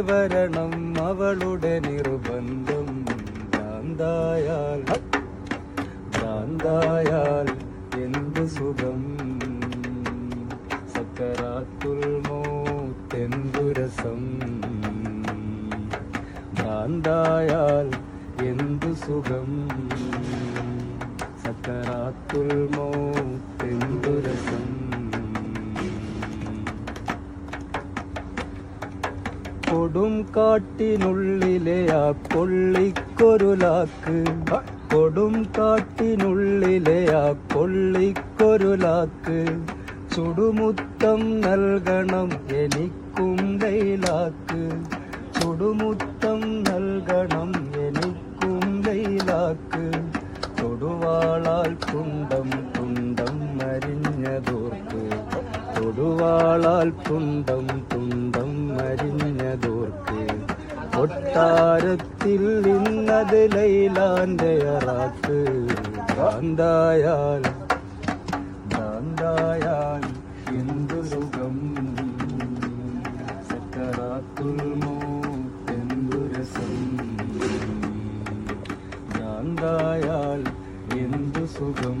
വരണം അവളുടെ നിർബന്ധം. ഭ്രാന്തായാൽ ഭ്രാന്തായാൽ എന്ത് സുഖം? സക്കരാത്തുൽ മോത്തെന്തു രസം? ഭ്രാന്തായാൽ എന്തു സുഖം? സക്കരാത്തുൽ മോത്തെന്തു രസം? കൊടും കാട്ടിനുള്ളിലെ ആ കൊള്ളിക്കൊരുലാക്ക്. കൊടും കാട്ടിനുള്ളിലെ ആ കൊള്ളിക്കൊരുലാക്ക്. ചുടുമുത്തം നൽകണം എനിക്കും ലൈലാക്ക്. ചുടുമുത്തം നൽകണം എനിക്കും ലൈലാക്ക്. തൊടുവാളാൽ തുണ്ടം തൊടുവാളാൽ തുണ്ടം തുണ്ടം മരിഞ്ഞതോർക്ക്. കൊട്ടാരത്തിൽ നിന്നത് ലൈലാന്റെ അറാക്ക്. ഭ്രാന്തായാൽ ഭ്രാന്തായാൽ എന്തു സുഖം സക്കറാത്തുൽ എന്തു രസം? ഭ്രാന്തായാൽ എന്തു സുഖം?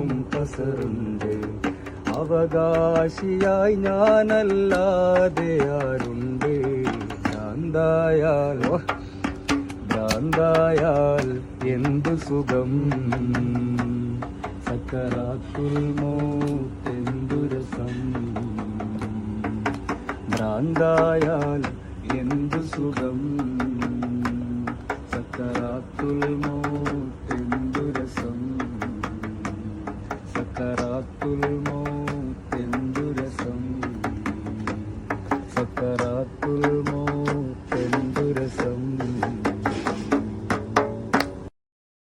കസറുണ്ട് അവകാശിയായി ഞാനല്ലാതെ ആരുണ്ട്? ഭ്രാന്തായാലോ ഭ്രാന്തായാൽ എന്തു സുഖം? സക്കറാത്തുൽ മോത്തെന്തു രസം? ഭ്രാന്തായാൽ എന്തു സുഖം? സക്കറാത്തുൽ